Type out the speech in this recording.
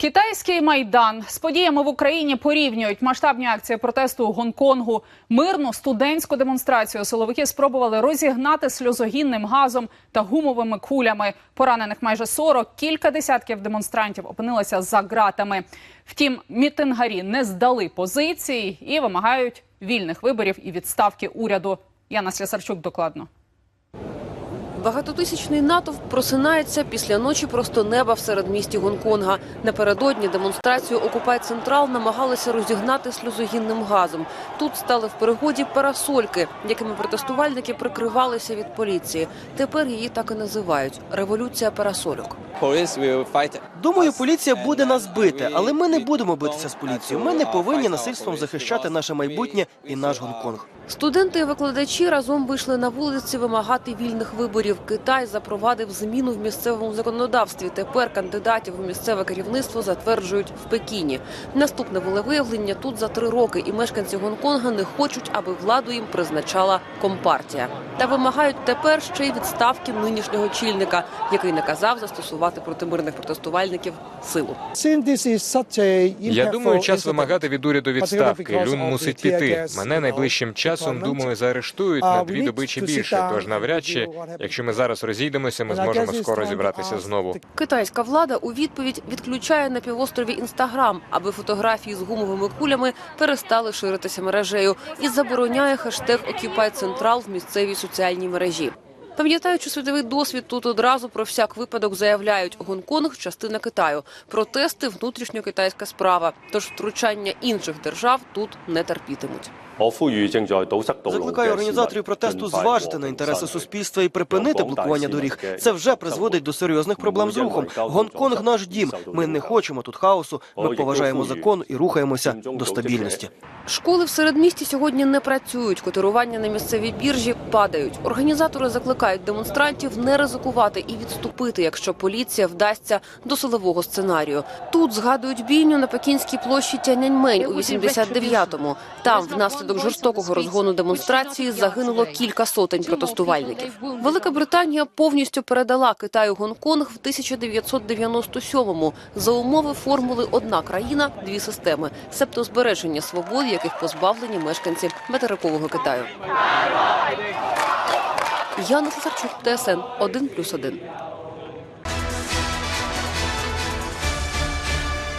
Китайський майдан з подіями в Україні порівнюють масштабні акції протесту у Гонконгу. Мирну студентську демонстрацію силовики спробували розігнати сльозогінним газом та гумовими кулями. Поранених майже 40, кілька десятків демонстрантів опинилися за ґратами. Втім, мітингарі не здали позиції і вимагають вільних виборів і відставки уряду. Яна Слісарчук докладно. Багатотисячний натовп просинається після ночі просто неба в середмісті Гонконга. Напередодні демонстрацію «Окупай Централ» намагалися розігнати сльозогінним газом. Тут стали в перегоді парасольки, якими протестувальники прикривалися від поліції. Тепер її так і називають – революція парасольок. Думаю, поліція буде нас бити, але ми не будемо битися з поліцією. Ми не повинні насильством захищати наше майбутнє і наш Гонконг. Студенти і викладачі разом вийшли на вулиці вимагати вільних виборів. Китай запровадив зміну в місцевому законодавстві. Тепер кандидатів у місцеве керівництво затверджують в Пекіні. Наступне волевиявлення тут за три роки, і мешканці Гонконга не хочуть, аби владу їм призначала компартія. Та вимагають тепер ще й відставки нинішнього очільника, який наказав застосувати проти мирних протестувальників силу. Я думаю, час вимагати від уряду відставки. Люн мусить піти. Мене найближчим часом думаю заарештують на дві доби чи більше. Тож навряд чи, якщо ми зараз розійдемося, ми зможемо скоро зібратися знову. Китайська влада у відповідь відключає на півострові інстаграм, аби фотографії з гумовими кулями перестали ширитися мережею, і забороняє хештег «Окіпай Централ» в місцевій соціальній мережі. Пам'ятаючи світовий досвід, тут одразу про всяк випадок заявляють Гонконг частина Китаю. Протести внутрішньокитайська справа. Тож втручання інших держав тут не терпітимуть. Закликаю організаторів протесту зважити на інтереси суспільства і припинити блокування доріг. Це вже призводить до серйозних проблем з рухом. Гонконг наш дім. Ми не хочемо тут хаосу. Ми поважаємо закон і рухаємося до стабільності. Школи в середмісті сьогодні не працюють. Котирування на місцевій біржі падають. Організатори закликають демонстрантів не ризикувати і відступити, якщо поліція вдасться до силового сценарію. Тут згадують бійню на Пекінській площі Тяньаньмень у 89-му. Там внаслідок жорстокого розгону демонстрації загинуло кілька сотень протестувальників. Велика Британія повністю передала Китаю Гонконг в 1997-му за умови формули одна країна, дві системи, себто збереження свобод, яких позбавлені мешканці материкового Китаю. Яна Сасарчук, ТСН 1+,1.